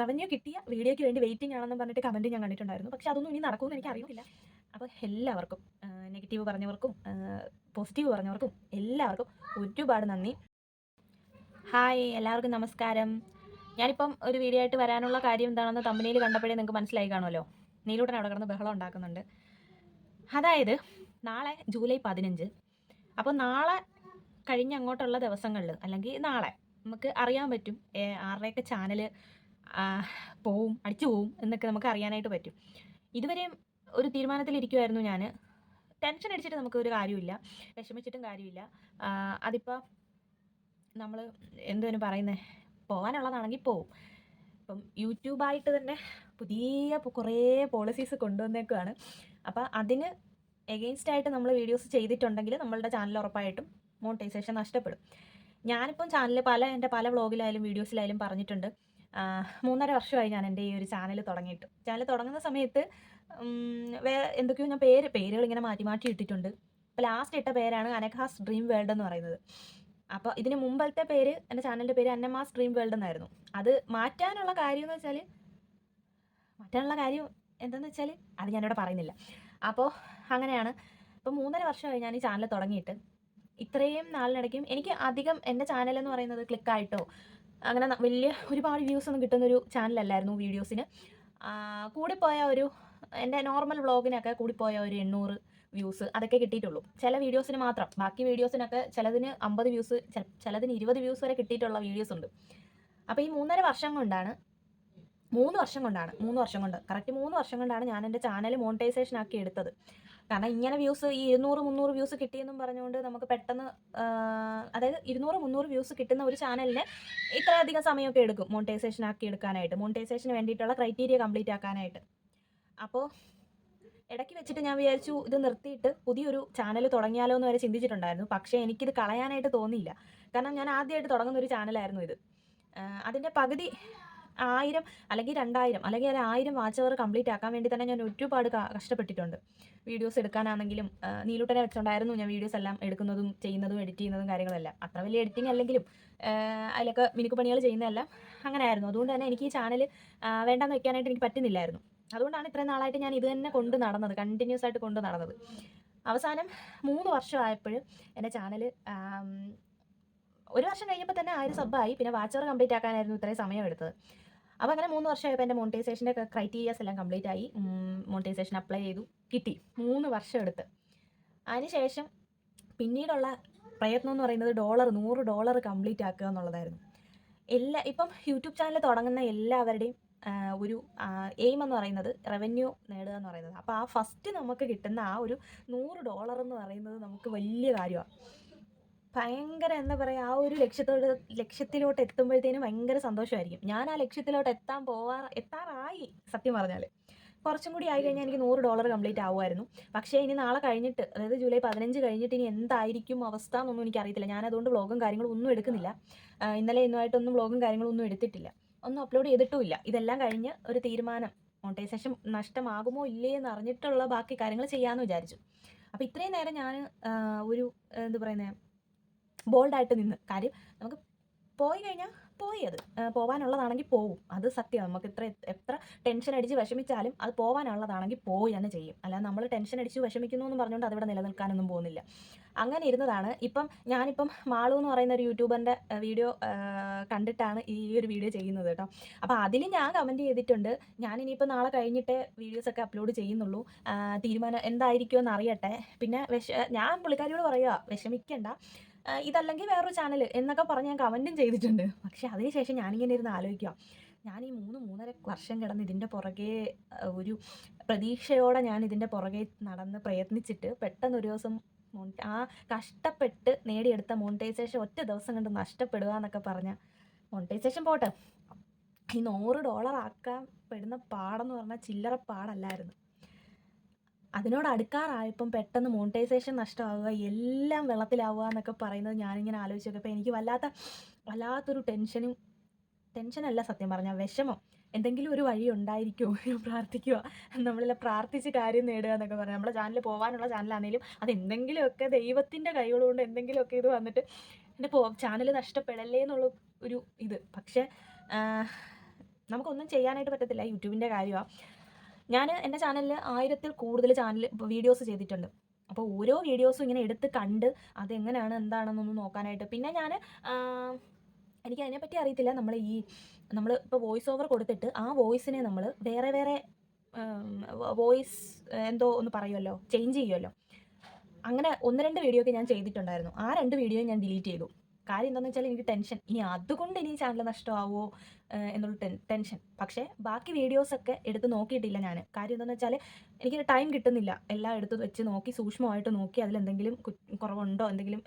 Revenue കിട്ടിയ വീഡിയോയ്ക്ക് വേണ്ടി വെയിറ്റിംഗ് ആണെന്ന് പറഞ്ഞിട്ട് കമന്റ് ഞാൻ കണ്ടിട്ടുണ്ടായിരുന്നു. പക്ഷെ അതൊന്നും ഇനി നടക്കുമെന്ന് എനിക്ക് അറിയില്ല അപ്പോൾ എല്ലാവർക്കും നെഗറ്റീവ് പറഞ്ഞവർക്കും പോസിറ്റീവ് പറഞ്ഞവർക്കും എല്ലാവർക്കും ഒരുപാട് നന്ദി. ഹായ് എല്ലാവർക്കും നമസ്കാരം. ഞാനിപ്പം ഒരു വീഡിയോ ആയിട്ട് വരാനുള്ള കാര്യം എന്താണെന്ന് തമ്പനിയിൽ കണ്ടപ്പോഴേ നിങ്ങൾക്ക് മനസ്സിലായി കാണുമല്ലോ. നീലൂട്ടൻ അവിടെ കിടന്ന് ബഹളം ഉണ്ടാക്കുന്നുണ്ട്. അതായത് നാളെ ജൂലൈ പതിനഞ്ച്. അപ്പോൾ നാളെ കഴിഞ്ഞ് അങ്ങോട്ടുള്ള ദിവസങ്ങളിൽ അല്ലെങ്കിൽ നാളെ നമുക്ക് അറിയാൻ പറ്റും ആരുടെയൊക്കെ ചാനൽ പോവും അടിച്ചു പോവും എന്നൊക്കെ നമുക്ക് അറിയാനായിട്ട് പറ്റും. ഇതുവരെയും ഒരു തീരുമാനത്തിലിരിക്കുമായിരുന്നു ഞാൻ ടെൻഷൻ അടിച്ചിട്ട് നമുക്ക് ഒരു കാര്യമില്ല വിഷമിച്ചിട്ടും കാര്യമില്ല. അതിപ്പോൾ നമ്മൾ എന്തുവാണ് പറയുന്നത് പോകാനുള്ളതാണെങ്കിൽ പോവും. ഇപ്പം യൂട്യൂബായിട്ട് തന്നെ പുതിയ കുറേ പോളിസീസ് കൊണ്ടുവന്നേക്കുവാണ്. അപ്പോൾ അതിന് എഗെയിൻസ്റ്റ് ആയിട്ട് നമ്മൾ വീഡിയോസ് ചെയ്തിട്ടുണ്ടെങ്കിൽ നമ്മളുടെ ചാനൽ ഉറപ്പായിട്ടും മോണിറ്റൈസേഷൻ നഷ്ടപ്പെടും. ഞാനിപ്പം ചാനലിൽ പല എന്റെ പല വ്ളോഗിലായാലും വീഡിയോസിലായാലും പറഞ്ഞിട്ടുണ്ട്. മൂന്നര വർഷമായി ഞാൻ എന്റെ ഈ ഒരു ചാനൽ തുടങ്ങിയിട്ട്. ചാനൽ തുടങ്ങുന്ന സമയത്ത് വേ എന്തൊക്കെയോ ഞാൻ പേര് പേരുകൾ ഇങ്ങനെ മാറ്റി മാറ്റി ഇട്ടിട്ടുണ്ട്. അപ്പോൾ ലാസ്റ്റ് ഇട്ട പേരാണ് അനഘാസ് ഡ്രീം വേൾഡ് എന്ന് പറയുന്നത്. അപ്പോൾ ഇതിന് മുമ്പത്തെ പേര് എന്റെ ചാനലിന്റെ പേര് അന്നമാസ് ഡ്രീം വേൾഡ് എന്നായിരുന്നു. അത് മാറ്റാനുള്ള കാര്യം എന്ന് വെച്ചാൽ മാറ്റാനുള്ള കാര്യം എന്താണെന്ന് വെച്ചാൽ അത് ഞാനിവിടെ പറയുന്നില്ല. അപ്പോൾ അങ്ങനെയാണ്. ഇപ്പോൾ മൂന്നര വർഷമായി ഞാൻ ഈ ചാനൽ തുടങ്ങിയിട്ട്. ഇത്രയും നാളിനിടയ്ക്കും എനിക്ക് അധികം എന്റെ ചാനൽ എന്ന് പറയുന്നത് ക്ലിക്കായിട്ടോ അങ്ങനെ വലിയ ഒരുപാട് വ്യൂസ് ഒന്നും കിട്ടുന്ന ഒരു ചാനലല്ലായിരുന്നു വീഡിയോസിന് കൂടിപ്പോയ ഒരു എന്റെ നോർമൽ വ്ളോഗിനൊക്കെ കൂടിപ്പോയ ഒരു എണ്ണൂറ് വ്യൂസ് അതൊക്കെ കിട്ടിയിട്ടുള്ളൂ. ചില വീഡിയോസിന് മാത്രം. ബാക്കി വീഡിയോസിനൊക്കെ ചിലതിന് അമ്പത് വ്യൂസ് ചിലതിന് ഇരുപത് വ്യൂസ് വരെ കിട്ടിയിട്ടുള്ള വീഡിയോസ് ഉണ്ട്. അപ്പോൾ ഈ മൂന്നര വർഷം കൊണ്ടാണ് മൂന്ന് വർഷം കൊണ്ടാണ് മൂന്ന് വർഷം കൊണ്ട് കറക്റ്റ് മൂന്ന് വർഷം കൊണ്ടാണ് ഞാൻ എന്റെ ചാനൽ മോണിറ്റൈസേഷൻ ആക്കി എടുത്തത്. കാരണം ഇങ്ങനെ വ്യൂസ് ഈ ഇരുന്നൂറ് മുന്നൂറ് വ്യൂസ് കിട്ടിയെന്നും പറഞ്ഞുകൊണ്ട് നമുക്ക് പെട്ടെന്ന് അതായത് ഇരുന്നൂറ് മുന്നൂറ് വ്യൂസ് കിട്ടുന്ന ഒരു ചാനലിന് ഇത്രയധികം സമയമൊക്കെ എടുക്കും മോണിറ്റൈസേഷൻ ആക്കി എടുക്കാനായിട്ട് മോണിറ്റൈസേഷന് വേണ്ടിയിട്ടുള്ള ക്രൈറ്റീരിയ കംപ്ലീറ്റ് ആക്കാനായിട്ട്. അപ്പോൾ ഇടയ്ക്ക് വെച്ചിട്ട് ഞാൻ വിചാരിച്ചു ഇത് നിർത്തിയിട്ട് പുതിയൊരു ചാനൽ തുടങ്ങിയാലോ എന്ന് വരെ ചിന്തിച്ചിട്ടുണ്ടായിരുന്നു. പക്ഷേ എനിക്കിത് കളയാനായിട്ട് തോന്നിയില്ല. കാരണം ഞാൻ ആദ്യമായിട്ട് തുടങ്ങുന്ന ഒരു ചാനലായിരുന്നു ഇത്. അതിന്റെ പകുതി ആയിരം അല്ലെങ്കിൽ രണ്ടായിരം അല്ലെങ്കിൽ ഒരു ആയിരം വാച്ച് അവർ കംപ്ലീറ്റ് ആക്കാൻ വേണ്ടി തന്നെ ഞാൻ ഒരുപാട് കഷ്ടപ്പെട്ടിട്ടുണ്ട്. വീഡിയോസ് എടുക്കാനാണെങ്കിലും നീലൂട്ടനെ വെച്ചുകൊണ്ടായിരുന്നു ഞാൻ വീഡിയോസ് എല്ലാം എടുക്കുന്നതും ചെയ്യുന്നതും എഡിറ്റ് ചെയ്യുന്നതും കാര്യങ്ങളെല്ലാം. അത്ര വലിയ എഡിറ്റിംഗ് അല്ലെങ്കിലും അതിലൊക്കെ മിനുക്കുപണികൾ ചെയ്യുന്നതെല്ലാം അങ്ങനെ ആയിരുന്നു അതുകൊണ്ട് തന്നെ എനിക്ക് ഈ ചാനൽ വേണ്ടെന്ന് വെക്കാനായിട്ട് എനിക്ക് പറ്റുന്നില്ലായിരുന്നു. അതുകൊണ്ടാണ് ഇത്രയും നാളായിട്ട് ഞാൻ ഇത് തന്നെ കൊണ്ട് നടന്നത് കണ്ടിന്യൂസ് ആയിട്ട് കൊണ്ട് നടന്നത്. അവസാനം മൂന്ന് വർഷമായപ്പോൾ എന്റെ ചാനൽ ഒരു വർഷം കഴിഞ്ഞപ്പോൾ തന്നെ ആയിരം സബ്ബായി പിന്നെ വാച്ചർ കംപ്ലീറ്റ് ആക്കാനായിരുന്നു ഇത്രയും സമയം എടുത്തത്. അപ്പോൾ അങ്ങനെ മൂന്ന് വർഷമായപ്പോൾ എന്റെ മോണിറ്റൈസേഷന്റെ ക്രൈറ്റീരിയാസ് എല്ലാം കംപ്ലീറ്റ് ആയി. മോണിറ്റൈസേഷൻ അപ്ലൈ ചെയ്തു. കിട്ടി. മൂന്ന് വർഷം എടുത്ത്. അതിനുശേഷം പിന്നീടുള്ള പ്രയത്നം എന്ന് പറയുന്നത് ഡോളർ നൂറ് ഡോളർ കംപ്ലീറ്റ് ആക്കുക എന്നുള്ളതായിരുന്നു. എല്ലാ ഇപ്പം യൂട്യൂബ് ചാനൽ തുടങ്ങുന്ന എല്ലാവരുടെയും ഒരു എയിം എന്ന് പറയുന്നത് റവന്യൂ നേടുക എന്ന് പറയുന്നത്. അപ്പോൾ ആ ഫസ്റ്റ് നമുക്ക് കിട്ടുന്ന ആ ഒരു നൂറ് ഡോളർ എന്ന് പറയുന്നത് നമുക്ക് വലിയ കാര്യമാണ് ഭയങ്കര എന്താ പറയുക ആ ഒരു ലക്ഷ്യത്തോട് ലക്ഷ്യത്തിലോട്ട് എത്തുമ്പോഴത്തേനും ഭയങ്കര സന്തോഷമായിരിക്കും. ഞാൻ ആ ലക്ഷ്യത്തിലോട്ട് എത്താൻ പോവാ എത്താറായി സത്യം പറഞ്ഞാൽ കുറച്ചും കൂടി ആയി കഴിഞ്ഞാൽ എനിക്ക് നൂറ് ഡോളർ കംപ്ലീറ്റ് ആവുമായിരുന്നു. പക്ഷേ ഇനി നാളെ കഴിഞ്ഞിട്ട് അതായത് ജൂലൈ പതിനഞ്ച് കഴിഞ്ഞിട്ട് ഇനി എന്തായിരിക്കും അവസ്ഥ എന്നൊന്നും എനിക്കറിയത്തില്ല ഞാൻ അതുകൊണ്ട് വ്ളോഗും കാര്യങ്ങളും ഒന്നും എടുക്കുന്നില്ല. ഇന്നലെ ഇന്നുമായിട്ടൊന്നും വ്ളോഗും കാര്യങ്ങളും ഒന്നും എടുത്തിട്ടില്ല. ഒന്നും അപ്ലോഡ് ചെയ്തിട്ടുമില്ല. ഇതെല്ലാം കഴിഞ്ഞ് ഒരു തീരുമാനം മോണിറ്റൈസേഷൻ നഷ്ടമാകുമോ ഇല്ലേ എന്ന് അറിഞ്ഞിട്ടുള്ള ബാക്കി കാര്യങ്ങൾ ചെയ്യാമെന്ന് വിചാരിച്ചു. അപ്പോൾ ഇത്രയും നേരം ഞാൻ ഒരു എന്താ പറയുന്നത് ബോൾഡായിട്ട് നിന്ന് കാര്യം നമുക്ക് പോയി കഴിഞ്ഞാൽ പോയി അത്. പോവാനുള്ളതാണെങ്കിൽ പോവും. അത് സത്യം. നമുക്ക് ഇത്ര എത്ര ടെൻഷൻ അടിച്ച് വിഷമിച്ചാലും അത് പോവാനുള്ളതാണെങ്കിൽ പോയി തന്നെ ചെയ്യും. അല്ലാതെ നമ്മൾ ടെൻഷൻ അടിച്ച് വിഷമിക്കുന്നു എന്ന് പറഞ്ഞുകൊണ്ട് അതിവിടെ നിലനിൽക്കാനൊന്നും പോകുന്നില്ല. അങ്ങനെ ഇരുന്നതാണ്. ഇപ്പം ഞാനിപ്പം മാളു എന്ന് പറയുന്ന ഒരു യൂട്യൂബറിന്റെ വീഡിയോ കണ്ടിട്ടാണ് ഈ ഒരു വീഡിയോ ചെയ്യുന്നത് കേട്ടോ. അപ്പോൾ അതിൽ ഞാൻ കമന്റ് ചെയ്തിട്ടുണ്ട്. ഞാൻ ഇനിയിപ്പോൾ നാളെ കഴിഞ്ഞിട്ടേ വീഡിയോസൊക്കെ അപ്ലോഡ് ചെയ്യുന്നുള്ളൂ. തീരുമാനം എന്തായിരിക്കുമെന്ന് അറിയട്ടെ. പിന്നെ വിഷ ഞാൻ പുള്ളിക്കാരിയോട് പറയുക വിഷമിക്കണ്ട. ഇതല്ലെങ്കിൽ വേറൊരു ചാനൽ എന്നൊക്കെ പറഞ്ഞ് ഞാൻ കമന്റും ചെയ്തിട്ടുണ്ട്. പക്ഷെ അതിനുശേഷം ഞാനിങ്ങനെ ഇരുന്ന് ആലോചിക്കുക ഞാൻ ഈ മൂന്ന് മൂന്നര വർഷം കിടന്ന് ഇതിന്റെ പുറകെ ഒരു പ്രതീക്ഷയോടെ ഞാൻ ഇതിന്റെ പുറകെ നടന്ന് പ്രയത്നിച്ചിട്ട് പെട്ടെന്ന് ഒരു ദിവസം ആ കഷ്ടപ്പെട്ട് നേടിയെടുത്ത മോണിറ്റൈസേഷൻ ഒറ്റ ദിവസം കൊണ്ട് നഷ്ടപ്പെടുക എന്നൊക്കെ പറഞ്ഞാൽ മോണിറ്റൈസേഷൻ പോട്ടെ. ഈ നൂറ് ഡോളർ ആക്കാൻ പെടുന്ന പാടെന്ന് പറഞ്ഞാൽ ചില്ലറ പാടല്ലായിരുന്നു അതിനോട് അടുക്കാറായപ്പം പെട്ടെന്ന് മോണിറ്റൈസേഷൻ നഷ്ടമാവുക എല്ലാം വെള്ളത്തിലാവുക എന്നൊക്കെ പറയുന്നത് ഞാനിങ്ങനെ ആലോചിച്ച് നോക്കിയപ്പോൾ എനിക്ക് വല്ലാത്ത വല്ലാത്തൊരു ടെൻഷനും ടെൻഷനല്ല സത്യം പറഞ്ഞാൽ വിഷമം. എന്തെങ്കിലും ഒരു വഴി ഉണ്ടായിരിക്കുമോ ഞാൻ പ്രാർത്ഥിക്കുക നമ്മളെല്ലാം പ്രാർത്ഥിച്ച് കാര്യം നേടുക എന്നൊക്കെ പറയാം നമ്മുടെ ചാനൽ പോകാനുള്ള ചാനലാണെങ്കിലും അത് എന്തെങ്കിലുമൊക്കെ ദൈവത്തിന്റെ കൈകളുകൊണ്ട് എന്തെങ്കിലുമൊക്കെ ഇത് വന്നിട്ട് എന്റെ പോ ചാനൽ നഷ്ടപ്പെടല്ലേ എന്നുള്ള ഒരു ഇത്. പക്ഷേ നമുക്കൊന്നും ചെയ്യാനായിട്ട് പറ്റത്തില്ല. യൂട്യൂബിന്റെ കാര്യമാണ് ഞാൻ എന്റെ ചാനലിൽ ആയിരത്തിൽ കൂടുതൽ ചാനൽ വീഡിയോസ് ചെയ്തിട്ടുണ്ട്. അപ്പോൾ ഓരോ വീഡിയോസും ഇങ്ങനെ എടുത്ത് കണ്ട് അതെങ്ങനെയാണ് എന്താണെന്നൊന്ന് നോക്കാനായിട്ട്. പിന്നെ ഞാൻ എനിക്ക് അതിനെപ്പറ്റി അറിയത്തില്ല. നമ്മൾ ഈ നമ്മൾ ഇപ്പോൾ വോയിസ് ഓവർ കൊടുത്തിട്ട് ആ വോയിസിനെ നമ്മൾ വേറെ വേറെ വോയിസ് എന്തോ ഒന്ന് പറയുമല്ലോ ചേഞ്ച് ചെയ്യുമല്ലോ അങ്ങനെ ഒന്ന് രണ്ട് വീഡിയോ ഒക്കെ ഞാൻ ചെയ്തിട്ടുണ്ടായിരുന്നു. ആ രണ്ട് വീഡിയോ ഞാൻ ഡിലീറ്റ് ചെയ്തു. കാര്യം എന്താണെന്ന് വെച്ചാൽ എനിക്ക് ടെൻഷൻ ഇനി അതുകൊണ്ട് ഇനി ചാനൽ നഷ്ടമാവോ എന്നുള്ള ടെൻഷൻ പക്ഷേ ബാക്കി വീഡിയോസൊക്കെ എടുത്ത് നോക്കിയിട്ടില്ല ഞാൻ കാര്യം എന്താണെന്ന് വെച്ചാൽ എനിക്ക് ടൈം കിട്ടുന്നില്ല. എല്ലാം എടുത്ത് വെച്ച് നോക്കി സൂക്ഷ്മമായിട്ട് നോക്കി അതിലെന്തെങ്കിലും കുറവുണ്ടോ എന്തെങ്കിലും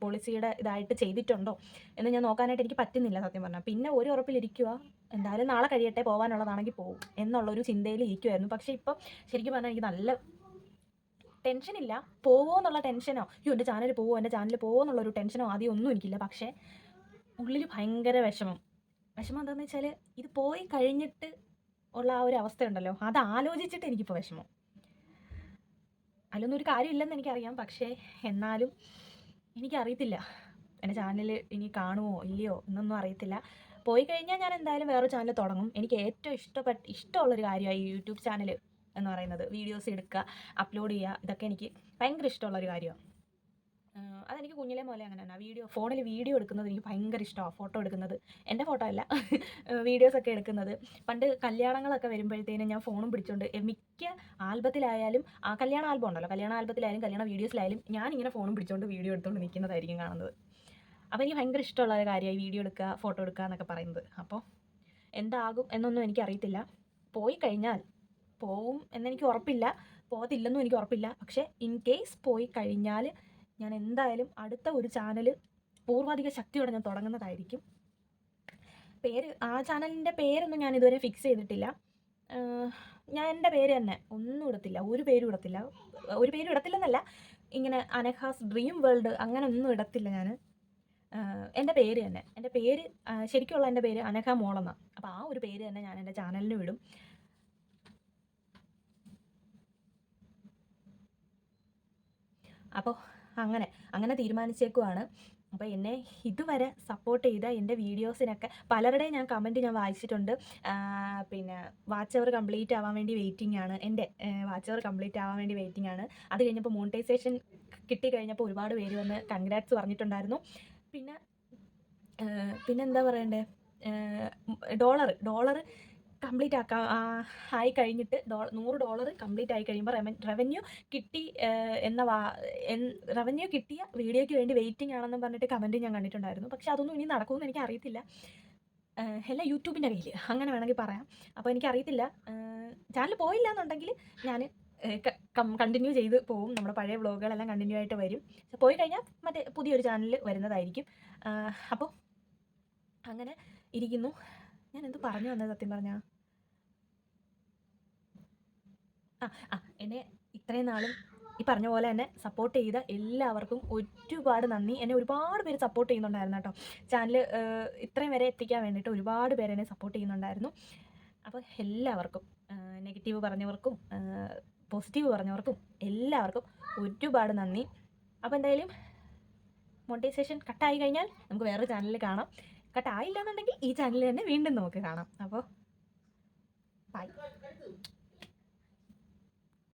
പോളിസിയുടെ ഇതായിട്ട് ചെയ്തിട്ടുണ്ടോ എന്ന് ഞാൻ നോക്കാനായിട്ട് എനിക്ക് പറ്റുന്നില്ല സത്യം പറഞ്ഞാൽ പിന്നെ ഒരു ഉറപ്പിലിരിക്കുക എന്തായാലും നാളെ കഴിയട്ടെ പോകാനുള്ളതാണെങ്കിൽ പോകും എന്നുള്ളൊരു ചിന്തയിൽ ഇരിക്കുമായിരുന്നു പക്ഷേ ഇപ്പം ശരിക്കും പറഞ്ഞാൽ എനിക്ക് നല്ല ടെൻഷനില്ല. പോവോ എന്നുള്ള ടെൻഷനോ? അയ്യോ എന്റെ ചാനൽ പോവോ എന്റെ ചാനൽ പോവോ എന്നുള്ള ഒരു ടെൻഷനോ ആദ്യം ഒന്നും എനിക്കില്ല. പക്ഷേ ഉള്ളിൽ ഭയങ്കര വിഷമം. വിഷമം എന്താണെന്ന് വെച്ചാൽ ഇത് പോയി കഴിഞ്ഞിട്ട് ഉള്ള ആ ഒരു അവസ്ഥയുണ്ടല്ലോ അത് ആലോചിച്ചിട്ട് എനിക്കിപ്പോൾ വിഷമം. അതിലൊന്നും ഒരു കാര്യമില്ലെന്ന് എനിക്കറിയാം. പക്ഷേ എന്നാലും എനിക്കറിയത്തില്ല. എന്റെ ചാനൽ ഇനി കാണുമോ ഇല്ലയോ എന്നൊന്നും അറിയത്തില്ല. പോയി കഴിഞ്ഞാൽ ഞാൻ എന്തായാലും വേറൊരു ചാനൽ തുടങ്ങും. എനിക്ക് ഏറ്റവും ഇഷ്ടപ്പെട്ട ഇഷ്ടമുള്ളൊരു കാര്യമായി യൂട്യൂബ് ചാനൽ എന്ന് പറയുന്നത്. വീഡിയോസ് എടുക്കുക അപ്ലോഡ് ചെയ്യുക ഇതൊക്കെ എനിക്ക് ഭയങ്കര ഇഷ്ടമുള്ളൊരു കാര്യമാണ്. അതെനിക്ക് കുഞ്ഞിലെ മുതലേ അങ്ങനെ തന്നെ വീഡിയോ ഫോണിൽ വീഡിയോ എടുക്കുന്നത് എനിക്ക് ഭയങ്കര ഇഷ്ടമാണ്. ഫോട്ടോ എടുക്കുന്നത്. എന്റെ ഫോട്ടോ അല്ല. വീഡിയോസൊക്കെ എടുക്കുന്നത്. പണ്ട് കല്യാണങ്ങളൊക്കെ വരുമ്പോഴത്തേനും ഞാൻ ഫോണും പിടിച്ചുകൊണ്ട് മിക്ക ആൽബത്തിലായാലും ആ കല്യാണ ആൽബം ഉണ്ടല്ലോ. കല്യാണ ആൽബത്തിലായാലും കല്യാണ വീഡിയോസിലായാലും ഞാൻ ഇങ്ങനെ ഫോണും പിടിച്ചുകൊണ്ട് വീഡിയോ എടുത്തുകൊണ്ട് നിൽക്കുന്നതായിരിക്കും കാണുന്നത്. അപ്പോൾ എനിക്ക് ഭയങ്കര ഇഷ്ടമുള്ള ഒരു കാര്യമായി വീഡിയോ എടുക്കുക ഫോട്ടോ എടുക്കുക എന്നൊക്കെ പറയുന്നത്. അപ്പോൾ എന്താകും എന്നൊന്നും എനിക്കറിയത്തില്ല. പോയി കഴിഞ്ഞാൽ പോവും എന്നെനിക്ക് ഉറപ്പില്ല. പോകത്തില്ലെന്നും എനിക്ക് ഉറപ്പില്ല. പക്ഷേ ഇൻ കേസ് പോയി കഴിഞ്ഞാൽ ഞാൻ എന്തായാലും അടുത്ത ഒരു ചാനൽ പൂർവാധിക ശക്തിയോടെ ഞാൻ തുടങ്ങുന്നതായിരിക്കും. പേര് ആ ചാനലിന്റെ പേരൊന്നും ഞാൻ ഇതുവരെ ഫിക്സ് ചെയ്തിട്ടില്ല. ഞാൻ എന്റെ പേര് തന്നെ ഒന്നും ഇടത്തില്ല. ഒരു പേരും ഇടത്തില്ല. ഒരു പേരും ഇടത്തില്ലെന്നല്ല. ഇങ്ങനെ അനഹാസ് ഡ്രീം വേൾഡ് അങ്ങനെ ഒന്നും ഇടത്തില്ല ഞാൻ എന്റെ പേര് തന്നെ. എന്റെ പേര് ശരിക്കുള്ള എന്റെ പേര് അനഘ മോളെന്നാണ് അപ്പോൾ ആ ഒരു പേര് തന്നെ ഞാൻ എന്റെ ചാനലിന് വിടും അപ്പോൾ അങ്ങനെ അങ്ങനെ തീരുമാനിച്ചേക്കുവാണ്. അപ്പോൾ എന്നെ ഇതുവരെ സപ്പോർട്ട് ചെയ്ത എന്റെ വീഡിയോസിനൊക്കെ പലരുടെയും ഞാൻ കമന്റ് ഞാൻ വായിച്ചിട്ടുണ്ട്. പിന്നെ വാച്ച് അവർ കംപ്ലീറ്റ് ആവാൻ വേണ്ടി വെയിറ്റിംഗ് ആണ്. എന്റെ വാച്ച് അവർ കംപ്ലീറ്റ് ആവാൻ വേണ്ടി വെയിറ്റിംഗ് ആണ്. അത് കഴിഞ്ഞപ്പോൾ മോണിറ്റൈസേഷൻ കിട്ടി കഴിഞ്ഞപ്പോൾ ഒരുപാട് പേര് വന്ന് കൺഗ്രാറ്റ്സ് പറഞ്ഞിട്ടുണ്ടായിരുന്നു. പിന്നെ പിന്നെന്താ പറയണ്ടേ? ഡോളർ ഡോളർ കംപ്ലീറ്റ് ആക്കാ ആയി കഴിഞ്ഞിട്ട് ഡോ നൂറ് ഡോളർ കംപ്ലീറ്റ് ആയി കഴിയുമ്പോൾ റവന്യൂ കിട്ടി എന്ന വാ റവന്യൂ കിട്ടിയ വീഡിയോയ്ക്ക് വേണ്ടി വെയിറ്റിംഗ് ആണെന്ന് പറഞ്ഞിട്ട് കമന്റ് ഞാൻ കണ്ടിട്ടുണ്ടായിരുന്നു. പക്ഷെ അതൊന്നും ഇനി നടക്കുമെന്ന് എനിക്ക് അറിയത്തില്ല എല്ലാം യൂട്യൂബിന്റെ കയ്യിൽ അങ്ങനെ വേണമെങ്കിൽ പറയാം. അപ്പോൾ എനിക്കറിയത്തില്ല. ചാനൽ പോയില്ല എന്നുണ്ടെങ്കിൽ ഞാൻ കണ്ടിന്യൂ ചെയ്ത് പോവും. നമ്മുടെ പഴയ വ്ളോഗുകളെല്ലാം കണ്ടിന്യൂ ആയിട്ട് വരും. പോയി കഴിഞ്ഞാൽ മറ്റേ പുതിയൊരു ചാനലിൽ വരുന്നതായിരിക്കും. അപ്പോൾ അങ്ങനെ ഇരിക്കുന്നു. ഞാൻ എന്ത് പറഞ്ഞു വന്നത് സത്യം പറഞ്ഞാൽ ആ ആ എന്നെ ഇത്രയും നാളും ഈ പറഞ്ഞ പോലെ തന്നെ സപ്പോർട്ട് ചെയ്ത എല്ലാവർക്കും ഒരുപാട് നന്ദി. എന്നെ ഒരുപാട് പേര് സപ്പോർട്ട് ചെയ്യുന്നുണ്ടായിരുന്നു കേട്ടോ. ചാനൽ ഇത്രയും വരെ എത്തിക്കാൻ വേണ്ടിയിട്ട് ഒരുപാട് പേര് എന്നെ സപ്പോർട്ട് ചെയ്യുന്നുണ്ടായിരുന്നു. അപ്പോൾ എല്ലാവർക്കും നെഗറ്റീവ് പറഞ്ഞവർക്കും പോസിറ്റീവ് പറഞ്ഞവർക്കും എല്ലാവർക്കും ഒരുപാട് നന്ദി. അപ്പോൾ എന്തായാലും മോണിറ്റൈസേഷൻ കട്ടായി കഴിഞ്ഞാൽ നമുക്ക് വേറൊരു ചാനലിൽ കാണാം. കട്ടായില്ല എന്നുണ്ടെങ്കിൽ ഈ ചാനലിൽ തന്നെ വീണ്ടും നമുക്ക് കാണാം. അപ്പോൾ ബൈ